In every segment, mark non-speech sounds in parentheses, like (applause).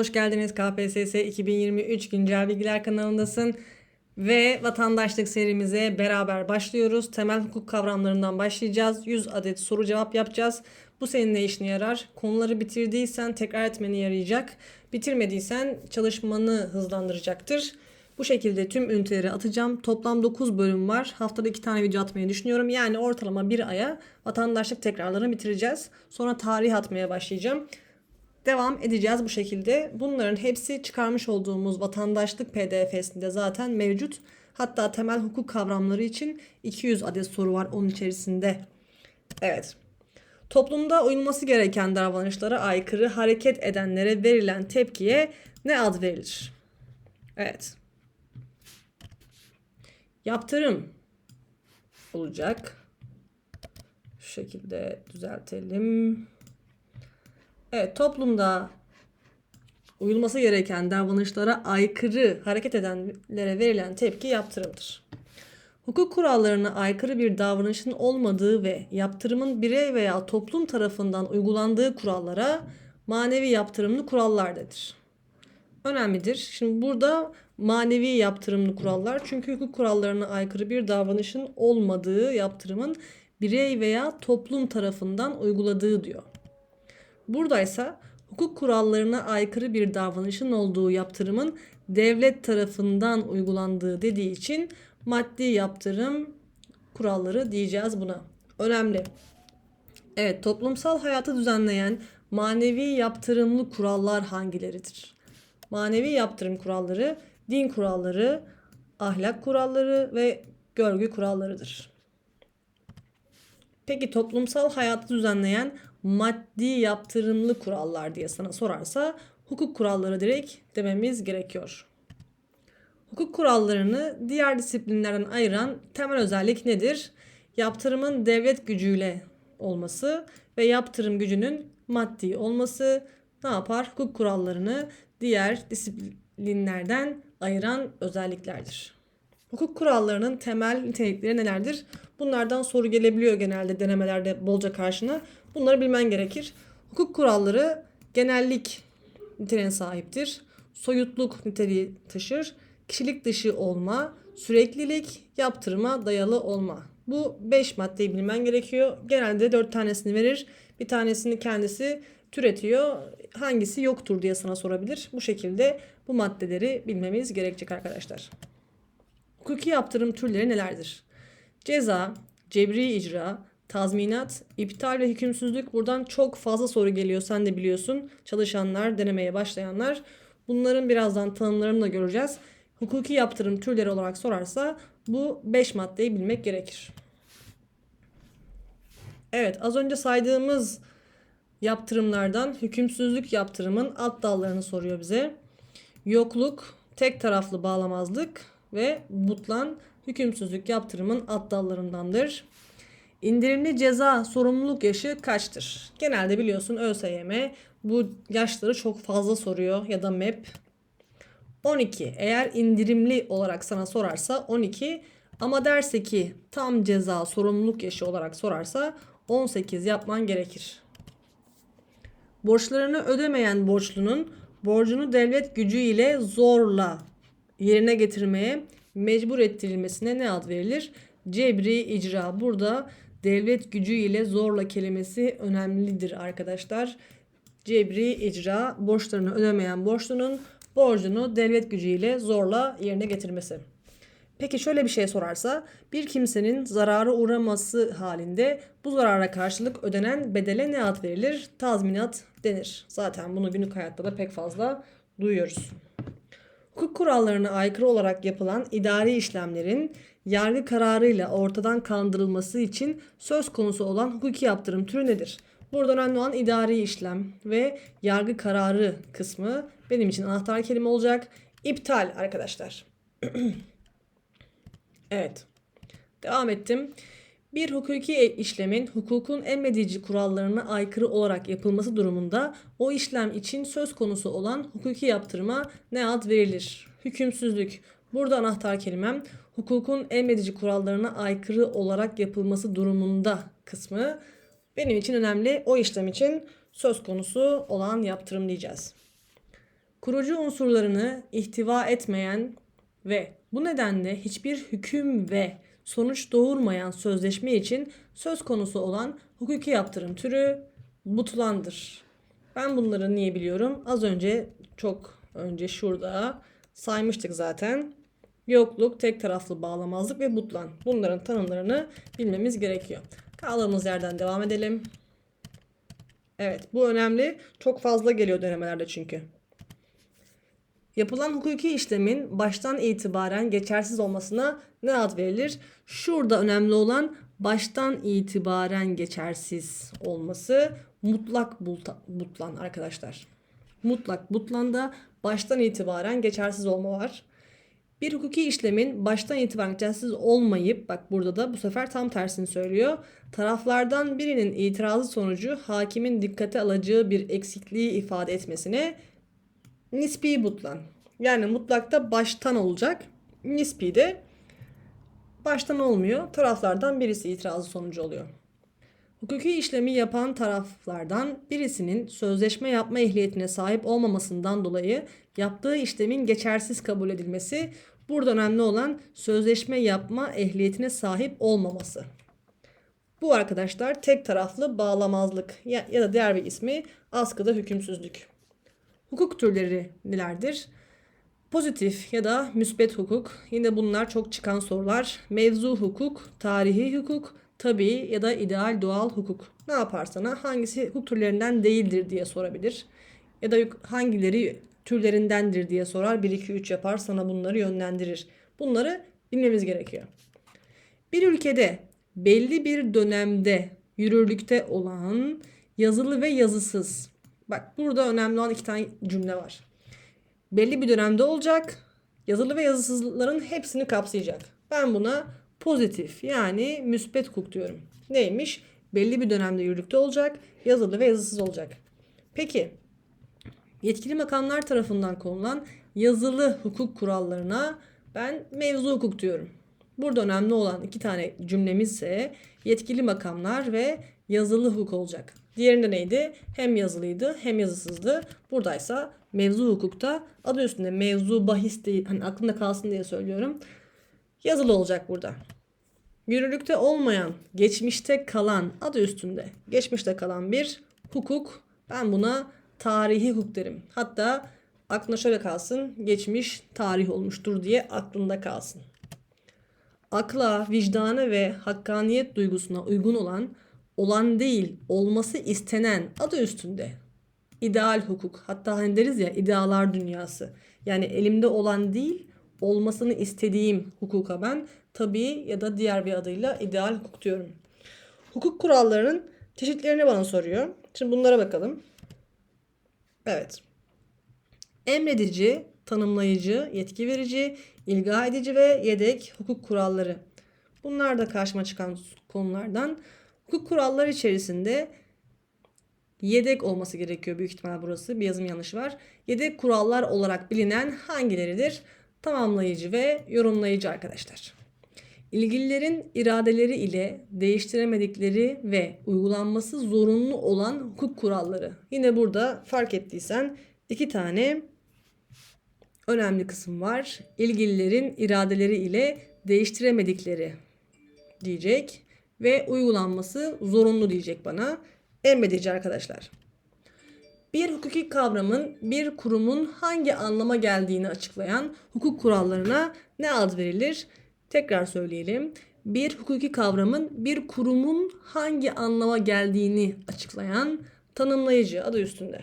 Hoş geldiniz KPSS 2023 Güncel Bilgiler kanalındasın. Ve vatandaşlık serimize beraber başlıyoruz. Temel hukuk kavramlarından başlayacağız. 100 adet soru cevap yapacağız. Bu senin ne işine yarar? Konuları bitirdiysen tekrar etmeni yarayacak. Bitirmediysen çalışmanı hızlandıracaktır. Bu şekilde tüm üniteleri atacağım. Toplam 9 bölüm var. Haftada 2 tane video atmayı düşünüyorum. Yani ortalama bir aya vatandaşlık tekrarlarını bitireceğiz. Sonra tarih atmaya başlayacağım. Devam edeceğiz bu şekilde. Bunların hepsi çıkarmış olduğumuz vatandaşlık PDF'sinde zaten mevcut. Hatta temel hukuk kavramları için 200 adet soru var onun içerisinde. Evet. Toplumda uyulması gereken davranışlara aykırı hareket edenlere verilen tepkiye ne ad verilir? Evet. Yaptırım olacak. Şu şekilde düzeltelim. Evet toplumda uyulması gereken davranışlara aykırı hareket edenlere verilen tepki yaptırımdır. Hukuk kurallarına aykırı bir davranışın olmadığı ve yaptırımın birey veya toplum tarafından uygulandığı kurallara manevi yaptırımlı kurallar denir. Önemlidir. Şimdi burada manevi yaptırımlı kurallar çünkü hukuk kurallarına aykırı bir davranışın olmadığı yaptırımın birey veya toplum tarafından uyguladığı diyor. Buradaysa hukuk kurallarına aykırı bir davranışın olduğu yaptırımın devlet tarafından uygulandığı dediği için maddi yaptırım kuralları diyeceğiz buna. Önemli. Evet, toplumsal hayatı düzenleyen manevi yaptırımlı kurallar hangileridir? Manevi yaptırım kuralları, din kuralları, ahlak kuralları ve görgü kurallarıdır. Peki toplumsal hayatı düzenleyen maddi yaptırımlı kurallar diye sana sorarsa hukuk kuralları direkt dememiz gerekiyor. Hukuk kurallarını diğer disiplinlerden ayıran temel özellik nedir? Yaptırımın devlet gücüyle olması ve yaptırım gücünün maddi olması ne yapar? Hukuk kurallarını diğer disiplinlerden ayıran özelliklerdir. Hukuk kurallarının temel nitelikleri nelerdir? Bunlardan soru gelebiliyor genelde denemelerde bolca karşına. Bunları bilmen gerekir. Hukuk kuralları genellik niteliğine sahiptir. Soyutluk niteliği taşır. Kişilik dışı olma, süreklilik, yaptırıma dayalı olma. Bu 5 maddeyi bilmen gerekiyor. Genelde 4 tanesini verir. Bir tanesini kendisi türetiyor. Hangisi yoktur diye sana sorabilir. Bu şekilde bu maddeleri bilmemiz gerekecek arkadaşlar. Hukuki yaptırım türleri nelerdir? Ceza, cebri icra, tazminat, iptal ve hükümsüzlük buradan çok fazla soru geliyor. Sen de biliyorsun. Çalışanlar, denemeye başlayanlar. Bunların birazdan tanımlarını da göreceğiz. Hukuki yaptırım türleri olarak sorarsa bu 5 maddeyi bilmek gerekir. Evet az önce saydığımız yaptırımlardan hükümsüzlük yaptırımın alt dallarını soruyor bize. Yokluk, tek taraflı bağlamazlık ve butlan hükümsüzlük yaptırımın alt. İndirimli ceza sorumluluk yaşı kaçtır? Genelde biliyorsun ÖSYM bu yaşları çok fazla soruyor ya da MEP. 12. Eğer indirimli olarak sana sorarsa 12 ama derse ki tam ceza sorumluluk yaşı olarak sorarsa 18 yapman gerekir. Borçlarını ödemeyen borçlunun borcunu devlet gücü ile zorla yerine getirmeye mecbur ettirilmesine ne ad verilir? Cebri icra. Burada devlet gücü ile zorla kelimesi önemlidir arkadaşlar. Cebri icra borçlarını ödemeyen borçlunun borcunu devlet gücüyle zorla yerine getirmesi. Peki şöyle bir şey sorarsa bir kimsenin zarara uğraması halinde bu zarara karşılık ödenen bedele ne ad verilir? Tazminat denir. Zaten bunu günlük hayatta da pek fazla duyuyoruz. Hukuk kurallarına aykırı olarak yapılan idari işlemlerin yargı kararıyla ortadan kaldırılması için söz konusu olan hukuki yaptırım türü nedir? Burada önemli olan idari işlem ve yargı kararı kısmı benim için anahtar kelime olacak. İptal arkadaşlar. (clears throat) evet. Devam ettim. Bir hukuki işlemin hukukun emredici kurallarına aykırı olarak yapılması durumunda o işlem için söz konusu olan hukuki yaptırıma ne ad verilir? Hükümsüzlük. Burada anahtar kelimem hukukun emredici kurallarına aykırı olarak yapılması durumunda kısmı benim için önemli. O işlem için söz konusu olan yaptırım diyeceğiz. kurucu unsurlarını ihtiva etmeyen ve bu nedenle hiçbir hüküm ve sonuç doğurmayan sözleşme için söz konusu olan hukuki yaptırım türü butlandır. Ben bunları niye biliyorum? Az önce çok önce şurada saymıştık zaten. Yokluk, tek taraflı bağlamazlık ve butlan. Bunların tanımlarını bilmemiz gerekiyor. Kaldığımız yerden devam edelim. Evet bu önemli. Çok fazla geliyor denemelerde çünkü. Yapılan hukuki işlemin baştan itibaren geçersiz olmasına ne ad verilir? Şurada önemli olan baştan itibaren geçersiz olması mutlak butlan arkadaşlar. Mutlak butlanda baştan itibaren geçersiz olma var. Bir hukuki işlemin baştan itibaren geçersiz olmayıp bak burada da bu sefer tam tersini söylüyor. Taraflardan birinin itirazı sonucu hakimin dikkate alacağı bir eksikliği ifade etmesine nispi butlan. Yani mutlakta baştan olacak. Nispi de baştan olmuyor. Taraflardan birisi itirazı sonucu oluyor. Hukuki işlemi yapan taraflardan birisinin sözleşme yapma ehliyetine sahip olmamasından dolayı yaptığı işlemin geçersiz kabul edilmesi burada önemli olan sözleşme yapma ehliyetine sahip olmaması. Bu arkadaşlar tek taraflı bağlamazlık ya, ya da diğer bir ismi askıda hükümsüzlük. Hukuk türleri nelerdir? Pozitif ya da müsbet hukuk. Yine bunlar çok çıkan sorular. Mevzu hukuk, tarihi hukuk, tabii ya da ideal doğal hukuk. Ne yaparsana hangisi hukuk türlerinden değildir diye sorabilir. Ya da hangileri türlerindendir diye sorar. 1 2 3 yapar sana bunları yönlendirir. Bunları bilmemiz gerekiyor. Bir ülkede belli bir dönemde yürürlükte olan yazılı ve yazısız. Bak burada önemli olan iki tane cümle var. Belli bir dönemde olacak. Yazılı ve yazısızların hepsini kapsayacak. Ben buna pozitif yani müspet hukuk diyorum. Neymiş? Belli bir dönemde yürürlükte olacak, yazılı ve yazısız olacak. Peki yetkili makamlar tarafından konulan yazılı hukuk kurallarına ben mevzu hukuk diyorum. Burada önemli olan iki tane cümlemiz ise yetkili makamlar ve yazılı hukuk olacak. Diğerinde neydi? Hem yazılıydı hem yazısızdı. Buradaysa mevzu hukukta adı üstünde mevzu bahis değil. Hani aklında kalsın diye söylüyorum. Yazılı olacak burada. Yürürlükte olmayan, geçmişte kalan, adı üstünde, geçmişte kalan bir hukuk. Ben buna tarihi hukuk derim. Hatta aklına şöyle kalsın, geçmiş tarih olmuştur diye aklında kalsın. Akla, vicdana ve hakkaniyet duygusuna uygun olan, olan değil, olması istenen adı üstünde. İdeal hukuk. Hatta hani deriz ya idealar dünyası. Yani elimde olan değil, olmasını istediğim hukuka ben tabii ya da diğer bir adıyla ideal hukuk diyorum. Hukuk kurallarının çeşitlerini bana soruyor. Şimdi bunlara bakalım. Evet. Emredici, tanımlayıcı, yetki verici, ilga edici ve yedek hukuk kuralları. Bunlar da karşıma çıkan konulardan. Hukuk kuralları içerisinde yedek olması gerekiyor büyük ihtimal burası. Bir yazım yanlışı var. Yedek kurallar olarak bilinen hangileridir? Tamamlayıcı ve yorumlayıcı arkadaşlar. İlgililerin iradeleri ile değiştiremedikleri ve uygulanması zorunlu olan hukuk kuralları. Yine burada fark ettiysen iki tane önemli kısım var. İlgililerin iradeleri ile değiştiremedikleri diyecek ve uygulanması zorunlu diyecek bana. Emredici arkadaşlar. Bir hukuki kavramın bir kurumun hangi anlama geldiğini açıklayan hukuk kurallarına ne ad verilir? Tekrar söyleyelim. Bir hukuki kavramın bir kurumun hangi anlama geldiğini açıklayan tanımlayıcı adı üstünde.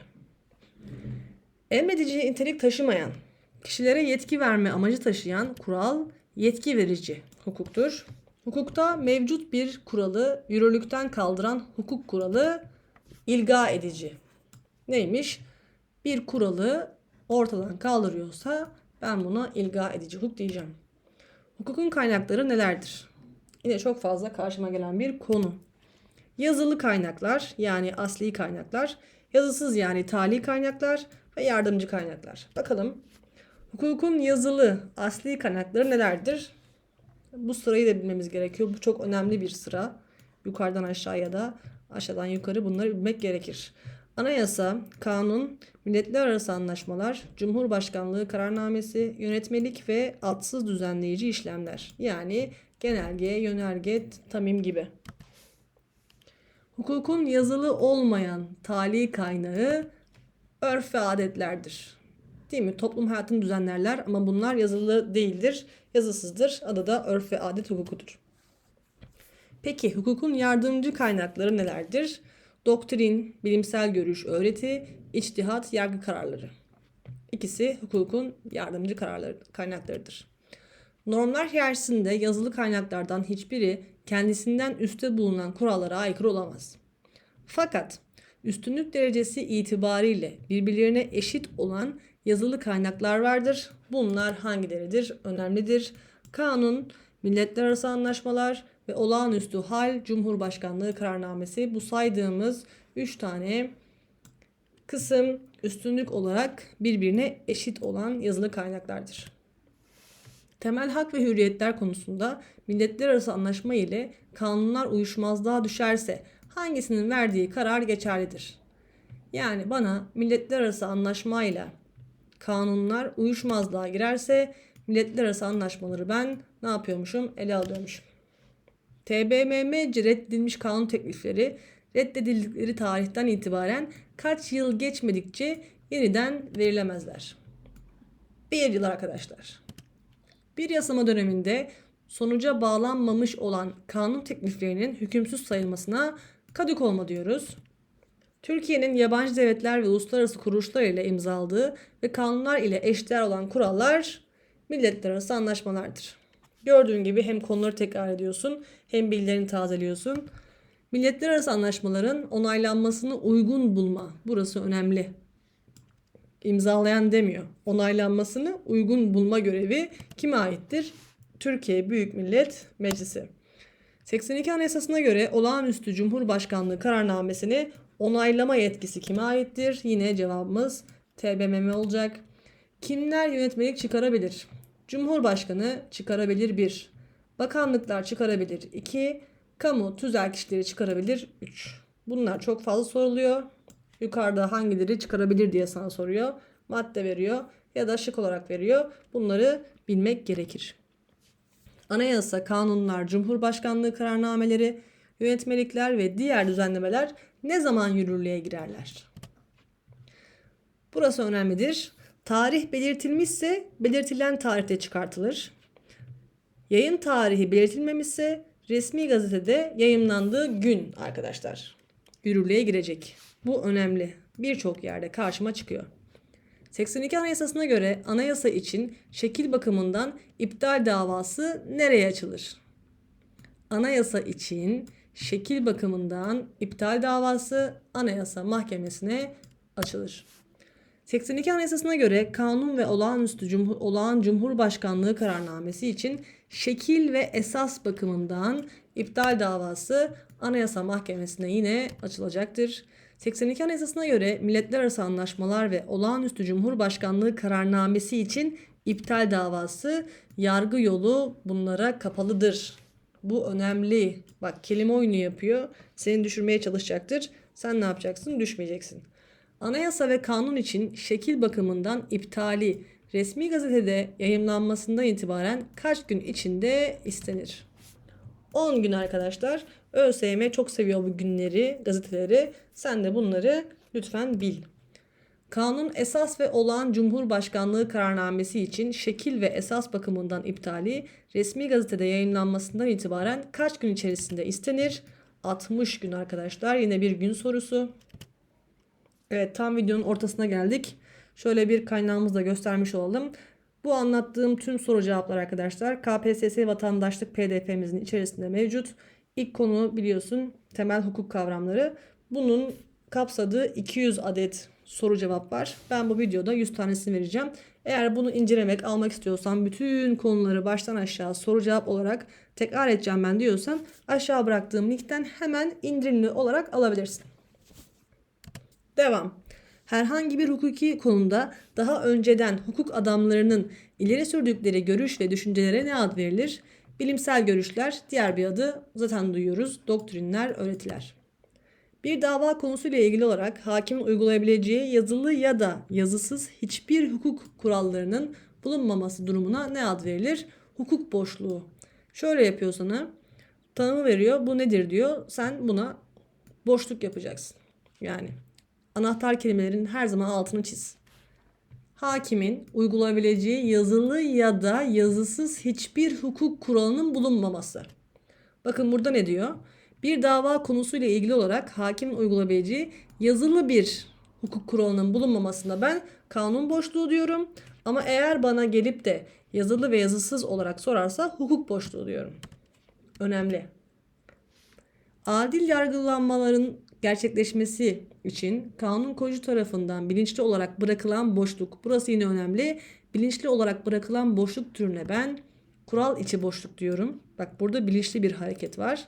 Emredici nitelik taşımayan, kişilere yetki verme amacı taşıyan kural yetki verici hukuktur. Hukukta mevcut bir kuralı yürürlükten kaldıran hukuk kuralı ilga edici. Neymiş? Bir kuralı ortadan kaldırıyorsa ben buna ilga edici hukuk diyeceğim. Hukukun kaynakları nelerdir? Yine çok fazla karşıma gelen bir konu. Yazılı kaynaklar yani asli kaynaklar, yazısız yani tali kaynaklar ve yardımcı kaynaklar. Bakalım hukukun yazılı asli kaynakları nelerdir? Bu sırayı da bilmemiz gerekiyor. Bu çok önemli bir sıra. Yukarıdan aşağıya da aşağıdan yukarı bunları bilmek gerekir. Anayasa, kanun, milletler arası anlaşmalar, cumhurbaşkanlığı kararnamesi, yönetmelik ve adsız düzenleyici işlemler. Yani genelge, yönerge, tamim gibi. Hukukun yazılı olmayan tali kaynağı örf ve adetlerdir. Değil mi? Toplum hayatını düzenlerler ama bunlar yazılı değildir, yazısızdır. Adı da örf ve adet hukukudur. Peki hukukun yardımcı kaynakları nelerdir? Doktrin, bilimsel görüş, öğreti, içtihat, yargı kararları. İkisi hukukun yardımcı kararları, kaynaklarıdır. Normlar hiyerarşisinde yazılı kaynaklardan hiçbiri kendisinden üstte bulunan kurallara aykırı olamaz. Fakat üstünlük derecesi itibariyle birbirlerine eşit olan yazılı kaynaklar vardır. Bunlar hangileridir? Önemlidir. Kanun, milletler arası anlaşmalar ve olağanüstü hal Cumhurbaşkanlığı kararnamesi bu saydığımız 3 tane kısım üstünlük olarak birbirine eşit olan yazılı kaynaklardır. Temel hak ve hürriyetler konusunda milletler arası anlaşma ile kanunlar uyuşmazlığa düşerse hangisinin verdiği karar geçerlidir? Yani bana milletler arası anlaşmayla kanunlar uyuşmazlığa girerse milletler arası anlaşmaları ben ne yapıyormuşum? Ele alıyormuşum. TBMM'ce reddedilmiş kanun teklifleri reddedildikleri tarihten itibaren kaç yıl geçmedikçe yeniden verilemezler. Bir yıl arkadaşlar. Bir yasama döneminde sonuca bağlanmamış olan kanun tekliflerinin hükümsüz sayılmasına kadık olma diyoruz. Türkiye'nin yabancı devletler ve uluslararası kuruluşlar ile imzaladığı ve kanunlar ile eşdeğer olan kurallar milletler arası anlaşmalardır. Gördüğün gibi hem konuları tekrar ediyorsun hem bilgilerini tazeliyorsun. Milletler arası anlaşmaların onaylanmasını uygun bulma. Burası önemli. İmzalayan demiyor. Onaylanmasını uygun bulma görevi kime aittir? Türkiye Büyük Millet Meclisi. 82 Anayasası'na göre olağanüstü Cumhurbaşkanlığı kararnamesini onaylama yetkisi kime aittir? Yine cevabımız TBMM olacak. Kimler yönetmelik çıkarabilir? Cumhurbaşkanı çıkarabilir 1. Bakanlıklar çıkarabilir 2. Kamu tüzel kişileri çıkarabilir 3. Bunlar çok fazla soruluyor. Yukarıda hangileri çıkarabilir diye sana soruyor. Madde veriyor ya da şık olarak veriyor. Bunları bilmek gerekir. Anayasa, kanunlar, cumhurbaşkanlığı kararnameleri, yönetmelikler ve diğer düzenlemeler ne zaman yürürlüğe girerler? Burası önemlidir. Tarih belirtilmişse belirtilen tarihte çıkartılır. Yayın tarihi belirtilmemişse resmi gazetede yayımlandığı gün arkadaşlar yürürlüğe girecek. Bu önemli. Birçok yerde karşıma çıkıyor. 82 Anayasası'na göre anayasa için şekil bakımından iptal davası nereye açılır? Anayasa için şekil bakımından iptal davası Anayasa Mahkemesi'ne açılır. 82 Anayasası'na göre kanun ve olağanüstü cumhur, olağan Cumhurbaşkanlığı kararnamesi için şekil ve esas bakımından iptal davası Anayasa Mahkemesi'ne yine açılacaktır. 82 Anayasası'na göre milletler arası anlaşmalar ve olağanüstü Cumhurbaşkanlığı kararnamesi için iptal davası yargı yolu bunlara kapalıdır. Bu önemli. Bak kelime oyunu yapıyor. Seni düşürmeye çalışacaktır. Sen ne yapacaksın? Düşmeyeceksin. Anayasa ve kanun için şekil bakımından iptali resmi gazetede yayımlanmasından itibaren kaç gün içinde istenir? 10 gün arkadaşlar. ÖSYM çok seviyor bu günleri, gazeteleri. Sen de bunları lütfen bil. Kanun esas ve olağan Cumhurbaşkanlığı kararnamesi için şekil ve esas bakımından iptali resmi gazetede yayınlanmasından itibaren kaç gün içerisinde istenir? 60 gün arkadaşlar. Yine bir gün sorusu. Evet tam videonun ortasına geldik. Şöyle bir kaynağımızı da göstermiş olalım. Bu anlattığım tüm soru cevaplar arkadaşlar KPSS vatandaşlık PDF'mizin içerisinde mevcut. İlk konu biliyorsun temel hukuk kavramları. Bunun kapsadığı 200 adet soru cevap var. Ben bu videoda 100 tanesini vereceğim. Eğer bunu incelemek, almak istiyorsan bütün konuları baştan aşağı soru cevap olarak tekrar edeceğim ben diyorsan aşağı bıraktığım linkten hemen indirimli olarak alabilirsin. Devam. Herhangi bir hukuki konuda daha önceden hukuk adamlarının ileri sürdükleri görüş ve düşüncelere ne ad verilir? Bilimsel görüşler, diğer bir adı zaten duyuyoruz, doktrinler, öğretiler. Bir dava konusuyla ilgili olarak hakimin uygulayabileceği yazılı ya da yazısız hiçbir hukuk kurallarının bulunmaması durumuna ne ad verilir? Hukuk boşluğu. Şöyle yapıyor sana. Tanımı veriyor. Bu nedir diyor. Sen buna boşluk yapacaksın. Yani anahtar kelimelerin her zaman altını çiz. Hakimin uygulayabileceği yazılı ya da yazısız hiçbir hukuk kuralının bulunmaması. Bakın burada ne diyor? Bir dava konusuyla ilgili olarak hakimin uygulayabileceği yazılı bir hukuk kuralının bulunmamasına ben kanun boşluğu diyorum. Ama eğer bana gelip de yazılı ve yazısız olarak sorarsa hukuk boşluğu diyorum. Önemli. Adil yargılanmaların gerçekleşmesi için kanun koyucu tarafından bilinçli olarak bırakılan boşluk. Burası yine önemli. Bilinçli olarak bırakılan boşluk türüne ben kural içi boşluk diyorum. Bak burada bilinçli bir hareket var.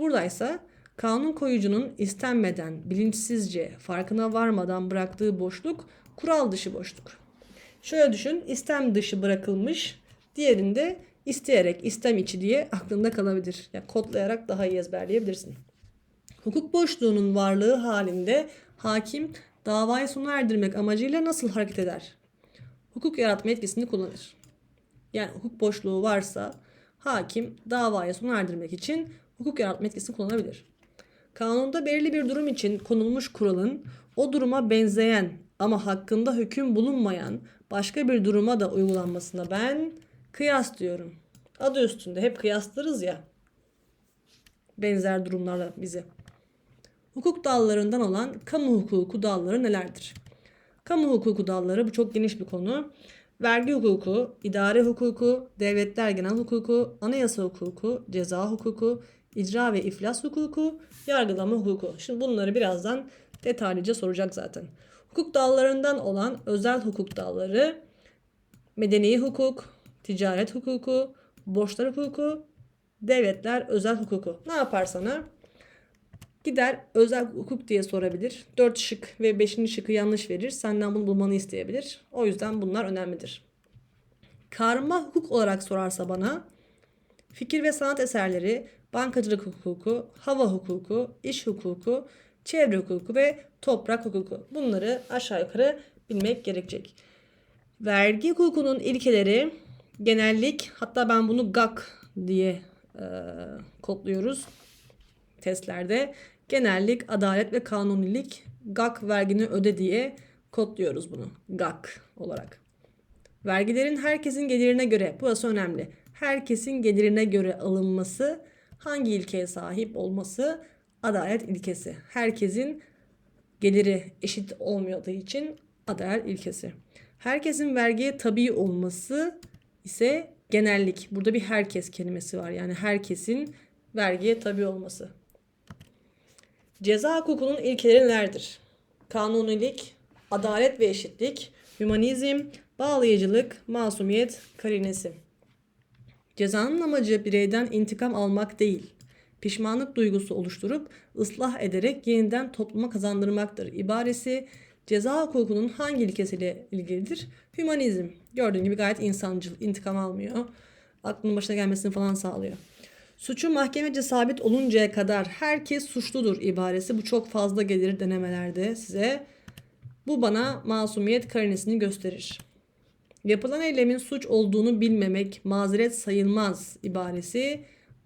Buradaysa kanun koyucunun istenmeden, bilinçsizce, farkına varmadan bıraktığı boşluk kural dışı boşluk. Şöyle düşün, istem dışı bırakılmış, diğerinde isteyerek, istem içi diye aklında kalabilir. Yani kodlayarak daha iyi ezberleyebilirsin. Hukuk boşluğunun varlığı halinde hakim davayı sona erdirmek amacıyla nasıl hareket eder? Hukuk yaratma etkisini kullanır. Yani hukuk boşluğu varsa hakim davayı sona erdirmek için hukuk yaratma etkisini kullanabilir. Kanunda belirli bir durum için konulmuş kuralın o duruma benzeyen ama hakkında hüküm bulunmayan başka bir duruma da uygulanmasına ben kıyas diyorum. Adı üstünde hep kıyaslarız ya. Benzer durumlarla bize. Hukuk dallarından olan kamu hukuku dalları nelerdir? Kamu hukuku dalları bu çok geniş bir konu. Vergi hukuku, idare hukuku, devletler genel hukuku, anayasa hukuku, ceza hukuku, icra ve iflas hukuku, yargılama hukuku. Şimdi bunları birazdan detaylıca soracak zaten. Hukuk dallarından olan özel hukuk dalları medeni hukuk, ticaret hukuku, borçlar hukuku, devletler özel hukuku. Ne yapar sana? Gider özel hukuk diye sorabilir. 4 şık ve 5. şıkı yanlış verir. Senden bunu bulmanı isteyebilir. O yüzden bunlar önemlidir. Karma hukuk olarak sorarsa bana fikir ve sanat eserleri, bankacılık hukuku, hava hukuku, iş hukuku, çevre hukuku ve toprak hukuku. Bunları aşağı yukarı bilmek gerekecek. Vergi hukukunun ilkeleri genellik hatta ben bunu GAK diye e, kodluyoruz testlerde. Genellik, adalet ve kanunilik GAK vergini öde diye kodluyoruz bunu. GAK olarak. Vergilerin herkesin gelirine göre, burası önemli. Herkesin gelirine göre alınması, hangi ilkeye sahip olması? Adalet ilkesi. Herkesin geliri eşit olmadığı için adalet ilkesi. Herkesin vergiye tabi olması ise genellik. Burada bir herkes kelimesi var. Yani herkesin vergiye tabi olması. Ceza hukukunun ilkeleri nelerdir? Kanunilik, adalet ve eşitlik, hümanizm, bağlayıcılık, masumiyet, karinesi. Cezanın amacı bireyden intikam almak değil, pişmanlık duygusu oluşturup ıslah ederek yeniden topluma kazandırmaktır. İbaresi ceza hukukunun hangi ilkesiyle ilgilidir? Hümanizm. Gördüğün gibi gayet insancıl, intikam almıyor. Aklının başına gelmesini falan sağlıyor. Suçu mahkemece sabit oluncaya kadar herkes suçludur ibaresi. Bu çok fazla gelir denemelerde size. Bu bana masumiyet karinesini gösterir. Yapılan eylemin suç olduğunu bilmemek mazeret sayılmaz ibaresi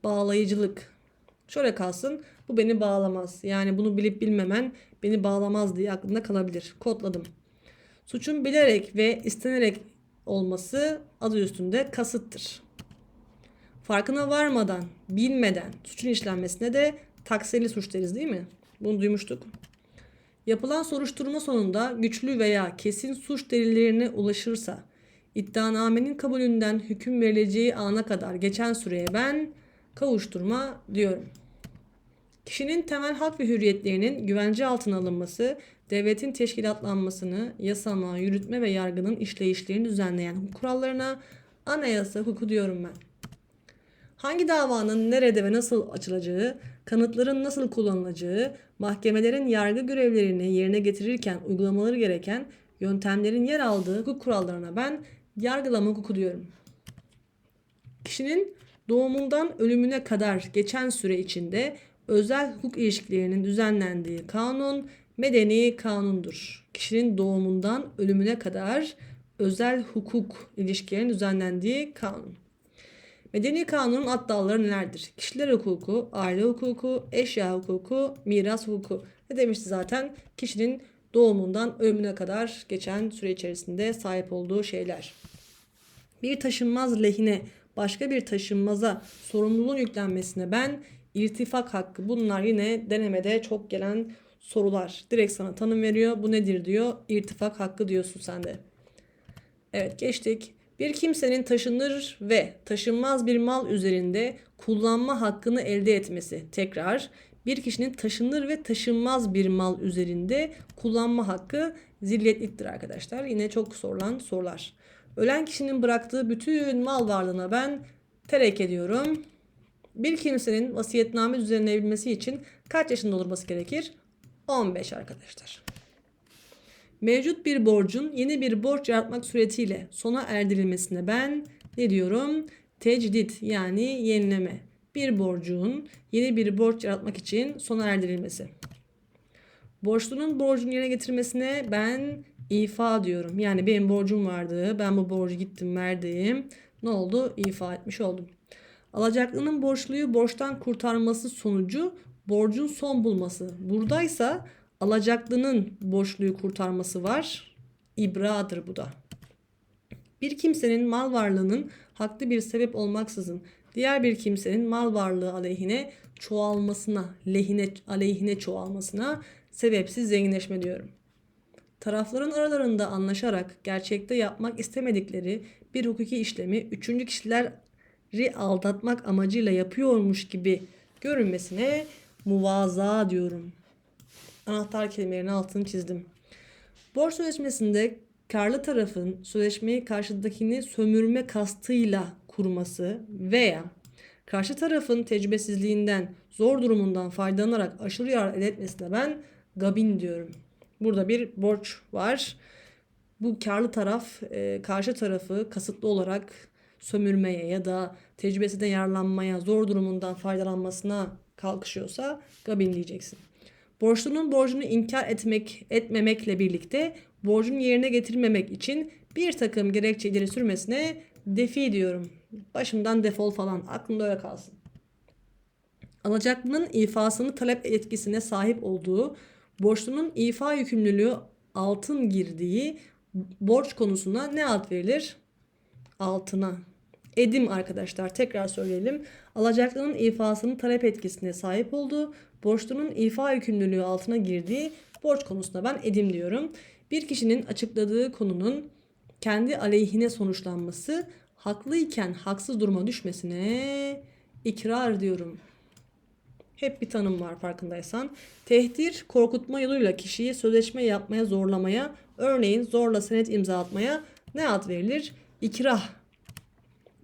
bağlayıcılık. Şöyle kalsın bu beni bağlamaz. Yani bunu bilip bilmemen beni bağlamaz diye aklında kalabilir. Kodladım. Suçun bilerek ve istenerek olması adı üstünde kasıttır. Farkına varmadan, bilmeden suçun işlenmesine de taksirli suç deriz değil mi? Bunu duymuştuk. Yapılan soruşturma sonunda güçlü veya kesin suç delillerine ulaşırsa iddianamenin kabulünden hüküm verileceği ana kadar geçen süreye ben kavuşturma diyorum. Kişinin temel hak ve hürriyetlerinin güvence altına alınması, devletin teşkilatlanmasını, yasama, yürütme ve yargının işleyişlerini düzenleyen kurallarına anayasa hukuku diyorum ben. Hangi davanın nerede ve nasıl açılacağı, kanıtların nasıl kullanılacağı, mahkemelerin yargı görevlerini yerine getirirken uygulamaları gereken yöntemlerin yer aldığı hukuk kurallarına ben yargılama hukuku diyorum. Kişinin doğumundan ölümüne kadar geçen süre içinde özel hukuk ilişkilerinin düzenlendiği kanun medeni kanundur. Kişinin doğumundan ölümüne kadar özel hukuk ilişkilerinin düzenlendiği kanun. Medeni kanunun alt dalları nelerdir? Kişiler hukuku, aile hukuku, eşya hukuku, miras hukuku. Ne demişti zaten? Kişinin doğumundan ölümüne kadar geçen süre içerisinde sahip olduğu şeyler. Bir taşınmaz lehine başka bir taşınmaza sorumluluğun yüklenmesine ben irtifak hakkı. Bunlar yine denemede çok gelen sorular. Direkt sana tanım veriyor. Bu nedir diyor. İrtifak hakkı diyorsun sen de. Evet geçtik. Bir kimsenin taşınır ve taşınmaz bir mal üzerinde kullanma hakkını elde etmesi. Tekrar bir kişinin taşınır ve taşınmaz bir mal üzerinde kullanma hakkı zilyetliktir arkadaşlar. Yine çok sorulan sorular. Ölen kişinin bıraktığı bütün mal varlığına ben terek ediyorum. Bir kimsenin vasiyetname düzenlenebilmesi için kaç yaşında olması gerekir? 15 arkadaşlar. Mevcut bir borcun yeni bir borç yaratmak suretiyle sona erdirilmesine ben ne diyorum? Tecdit yani yenileme. Bir borcun yeni bir borç yaratmak için sona erdirilmesi. Borçlunun borcunu yerine getirmesine ben ifa diyorum. Yani benim borcum vardı. Ben bu borcu gittim verdim. Ne oldu? İfa etmiş oldum. Alacaklının borçluyu borçtan kurtarması sonucu borcun son bulması. Buradaysa alacaklının borçluyu kurtarması var. İbradır bu da. Bir kimsenin mal varlığının haklı bir sebep olmaksızın diğer bir kimsenin mal varlığı aleyhine çoğalmasına, lehine aleyhine çoğalmasına sebepsiz zenginleşme diyorum. Tarafların aralarında anlaşarak gerçekte yapmak istemedikleri bir hukuki işlemi üçüncü kişileri aldatmak amacıyla yapıyormuş gibi görünmesine muvaza diyorum. Anahtar kelimelerin altını çizdim. Borç sözleşmesinde karlı tarafın sözleşmeyi karşıdakini sömürme kastıyla kurması veya karşı tarafın tecrübesizliğinden, zor durumundan faydalanarak aşırı yarar elde etmesine ben gabin diyorum. Burada bir borç var. Bu karlı taraf e, karşı tarafı kasıtlı olarak sömürmeye ya da tecrübesinden yararlanmaya, zor durumundan faydalanmasına kalkışıyorsa gabin diyeceksin. Borçlunun borcunu inkar etmek etmemekle birlikte borcunu yerine getirmemek için bir takım gerekçe ileri sürmesine defi diyorum. Başımdan defol falan aklında öyle kalsın. Alacaklının ifasını talep etkisine sahip olduğu, borçlunun ifa yükümlülüğü altın girdiği borç konusuna ne ad verilir? Altına. Edim arkadaşlar tekrar söyleyelim. Alacaklının ifasının talep etkisine sahip olduğu, borçlunun ifa yükümlülüğü altına girdiği borç konusunda ben edim diyorum. Bir kişinin açıkladığı konunun kendi aleyhine sonuçlanması, haklıyken haksız duruma düşmesine ikrar diyorum. Hep bir tanım var farkındaysan. Tehdir, korkutma yoluyla kişiyi sözleşme yapmaya zorlamaya, örneğin zorla senet imza atmaya ne ad verilir? İkrah.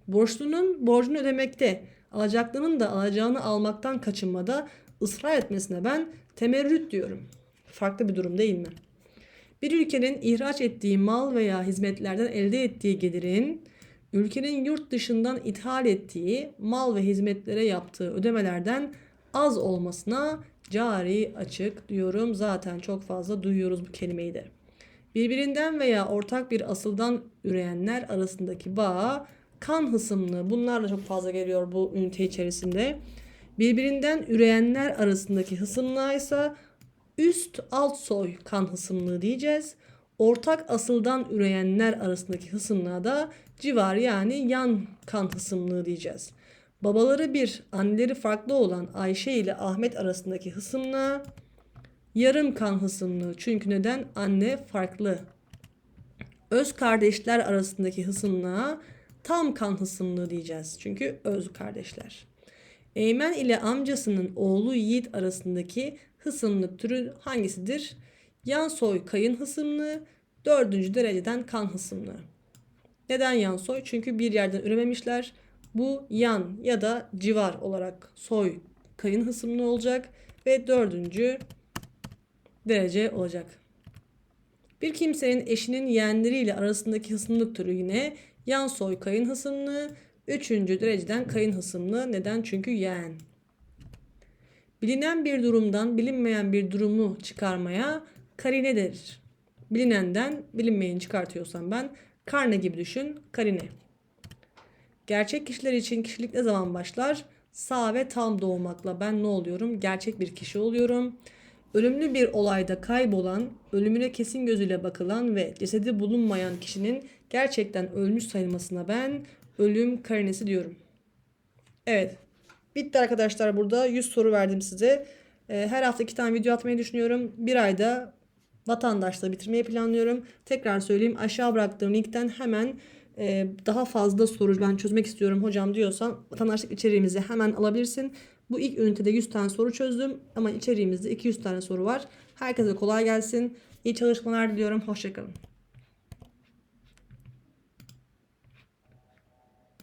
Borçlunun borcunu ödemekte, alacaklının da alacağını almaktan kaçınmada ısrar etmesine ben temerrüt diyorum. Farklı bir durum değil mi? Bir ülkenin ihraç ettiği mal veya hizmetlerden elde ettiği gelirin ülkenin yurt dışından ithal ettiği mal ve hizmetlere yaptığı ödemelerden az olmasına cari açık diyorum. Zaten çok fazla duyuyoruz bu kelimeyi de. Birbirinden veya ortak bir asıldan üreyenler arasındaki bağ kan hısımlı bunlar da çok fazla geliyor bu ünite içerisinde. Birbirinden üreyenler arasındaki hısımlığa ise üst alt soy kan hısımlığı diyeceğiz. Ortak asıldan üreyenler arasındaki hısımlığa da civar yani yan kan hısımlığı diyeceğiz. Babaları bir, anneleri farklı olan Ayşe ile Ahmet arasındaki hısımlığa yarım kan hısımlığı. Çünkü neden? Anne farklı. Öz kardeşler arasındaki hısımlığa tam kan hısımlığı diyeceğiz. Çünkü öz kardeşler. Eymen ile amcasının oğlu Yiğit arasındaki hısımlık türü hangisidir? Yan soy kayın hısımlığı, dördüncü dereceden kan hısımlığı. Neden yan soy? Çünkü bir yerden ürememişler. Bu yan ya da civar olarak soy kayın hısımlığı olacak ve dördüncü derece olacak. Bir kimsenin eşinin yeğenleriyle arasındaki hısımlık türü yine yan soy kayın hısımlığı, üçüncü dereceden kayın hısımlığı. Neden? Çünkü yeğen. Bilinen bir durumdan bilinmeyen bir durumu çıkarmaya karine denir. Bilinenden bilinmeyeni çıkartıyorsam ben karne gibi düşün karine. Gerçek kişiler için kişilik ne zaman başlar? Sağ ve tam doğmakla ben ne oluyorum? Gerçek bir kişi oluyorum. Ölümlü bir olayda kaybolan, ölümüne kesin gözüyle bakılan ve cesedi bulunmayan kişinin gerçekten ölmüş sayılmasına ben ölüm karinesi diyorum. Evet. Bitti arkadaşlar burada. 100 soru verdim size. Ee, Her hafta iki tane video atmayı düşünüyorum. Bir ayda vatandaşla bitirmeyi planlıyorum. Tekrar söyleyeyim aşağı bıraktığım linkten hemen e, daha fazla soru ben çözmek istiyorum hocam diyorsan vatandaşlık içeriğimizi hemen alabilirsin. Bu ilk ünitede 100 tane soru çözdüm ama içeriğimizde 200 tane soru var. Herkese kolay gelsin. İyi çalışmalar diliyorum. Hoşçakalın.